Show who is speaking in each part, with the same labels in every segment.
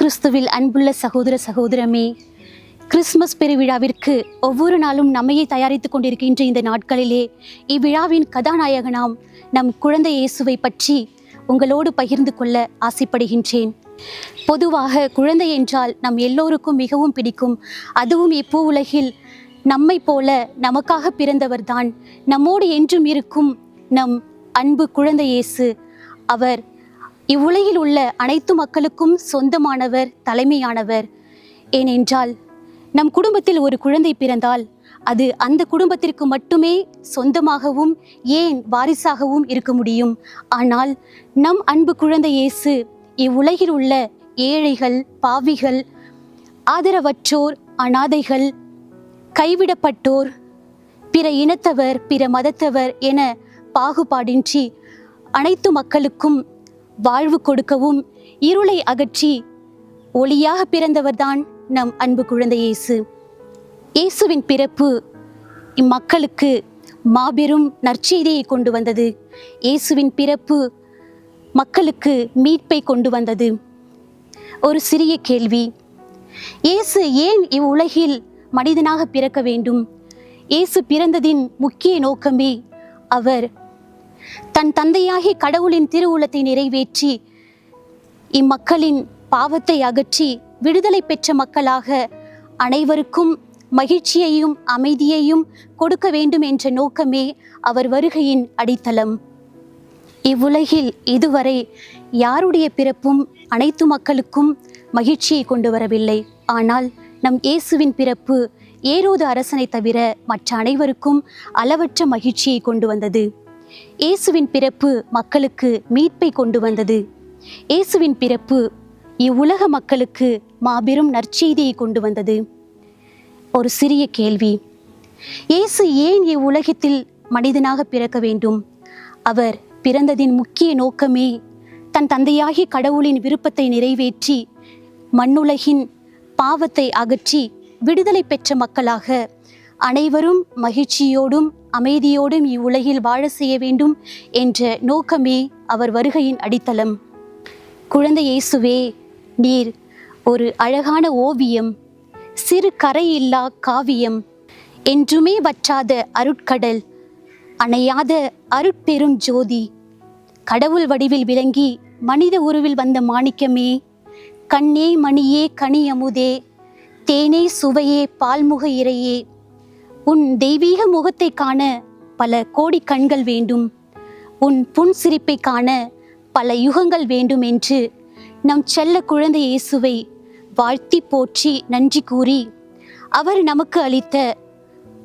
Speaker 1: கிறிஸ்துவில் அன்புள்ள சகோதர சகோதரமே கிறிஸ்மஸ் பெருவிழாவிற்கு ஒவ்வொரு நாளும் நம்மையே தயாரித்துக் கொண்டிருக்கின்ற இந்த நாட்களிலே இவ்விழாவின் கதாநாயகனாம் நம் குழந்தை இயேசுவை பற்றி உங்களோடு பகிர்ந்து கொள்ள ஆசைப்படுகின்றேன். பொதுவாக குழந்தை என்றால் நம் எல்லோருக்கும் மிகவும் பிடிக்கும். அதுவும் இப்பூ உலகில் நம்மை போல நமக்காக பிறந்தவர்தான். நம்மோடு என்றும் இருக்கும் நம் அன்பு குழந்தை இயேசு. அவர் இவ்வுலகில் உள்ள அனைத்து மக்களுக்கும் சொந்தமானவர் தலைமையானவர். ஏனென்றால் நம் குடும்பத்தில் ஒரு குழந்தை பிறந்தால் அது அந்த குடும்பத்திற்கு மட்டுமே சொந்தமாகவும் ஏன் வாரிசாகவும் இருக்க முடியும். ஆனால் நம் அன்பு குழந்தை இயேசு இவ்வுலகில் உள்ள ஏழைகள் பாவிகள் ஆதரவற்றோர் அனாதைகள் கைவிடப்பட்டோர் பிற இனத்தவர் பிற மதத்தவர் என பாகுபாடின்றி அனைத்து மக்களுக்கும் வாழ்வு கொடுக்கவும் இருளை அகற்றி ஒளியாக பிறந்தவர்தான் நம் அன்பு குழந்தை இயேசு. இயேசுவின் பிறப்பு இம்மக்களுக்கு மாபெரும் நற்செய்தியை கொண்டு வந்தது. இயேசுவின் பிறப்பு மக்களுக்கு மீட்பை கொண்டு வந்தது. ஒரு சிறிய கேள்வி. இயேசு ஏன் இவ்வுலகில் மனிதனாக பிறக்க வேண்டும்? இயேசு பிறந்ததின் முக்கிய நோக்கமே அவர் தன் தந்தையாகி கடவுளின் திருவுளத்தை நிறைவேற்றி இம்மக்களின் பாவத்தை அகற்றி விடுதலை பெற்ற மக்களாக அனைவருக்கும் மகிழ்ச்சியையும் அமைதியையும் கொடுக்க வேண்டும் என்ற நோக்கமே அவர் வருகையின் அடித்தளம். இவ்வுலகில் இதுவரை யாருடைய பிறப்பும் அனைத்து மக்களுக்கும் மகிழ்ச்சியை கொண்டு வரவில்லை. ஆனால் நம் இயேசுவின் பிறப்பு ஏரோது அரசனை தவிர மற்ற அனைவருக்கும் அளவற்ற மகிழ்ச்சியை கொண்டு வந்தது. இயேசுவின் பிறப்பு மக்களுக்கு மீட்பை கொண்டு வந்தது. இயேசுவின் பிறப்பு இவ்வுலக மக்களுக்கு மாபெரும் நற்செய்தியை கொண்டு வந்தது. ஒரு சிறிய கேள்வி. இயேசு ஏன் இவ்வுலகத்தில் மனிதனாக பிறக்க வேண்டும்? அவர் பிறந்ததின் முக்கிய நோக்கமே தன் தந்தையாகிய கடவுளின் விருப்பத்தை நிறைவேற்றி மண்ணுலகின் பாவத்தை அகற்றி விடுதலை பெற்ற மக்களாக அனைவரும் மகிழ்ச்சியோடும் அமைதியோடும் இவ்வுலகில் வாழ செய்ய வேண்டும் என்ற நோக்கமே அவர் வருகையின் அடித்தளம். குழந்தை இயேசுவே நீர் ஒரு அழகான ஓவியம் சிறு கரையில்லா காவியம் என்றுமே வற்றாத அருட்கடல் அணையாத அருட்பெரும் ஜோதி கடவுள் வடிவில் விளங்கி மனித உருவில் வந்த மாணிக்கமே கண்ணே மணியே கனி அமுதே தேனே சுவையே பால்முக இறையே. உன் தெய்வீக முகத்தை காண பல கோடி கண்கள் வேண்டும். உன் புன் சிரிப்பை காண பல யுகங்கள் வேண்டும் என்று நம் செல்ல குழந்தை இயேசுவை வாழ்த்தி போற்றி நன்றி கூறி அவர் நமக்கு அளித்த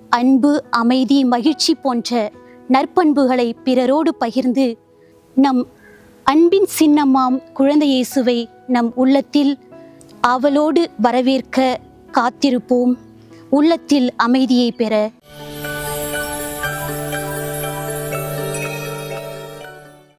Speaker 1: அன்பு அமைதி மகிழ்ச்சி போன்ற நற்பண்புகளை பிறரோடு பகிர்ந்து நம் அன்பின் சின்னமாம் குழந்தை இயேசுவை நம் உள்ளத்தில் ஆவலோடு வரவேற்க காத்திருப்போம். உள்ளத்தில் அமைதியை பெற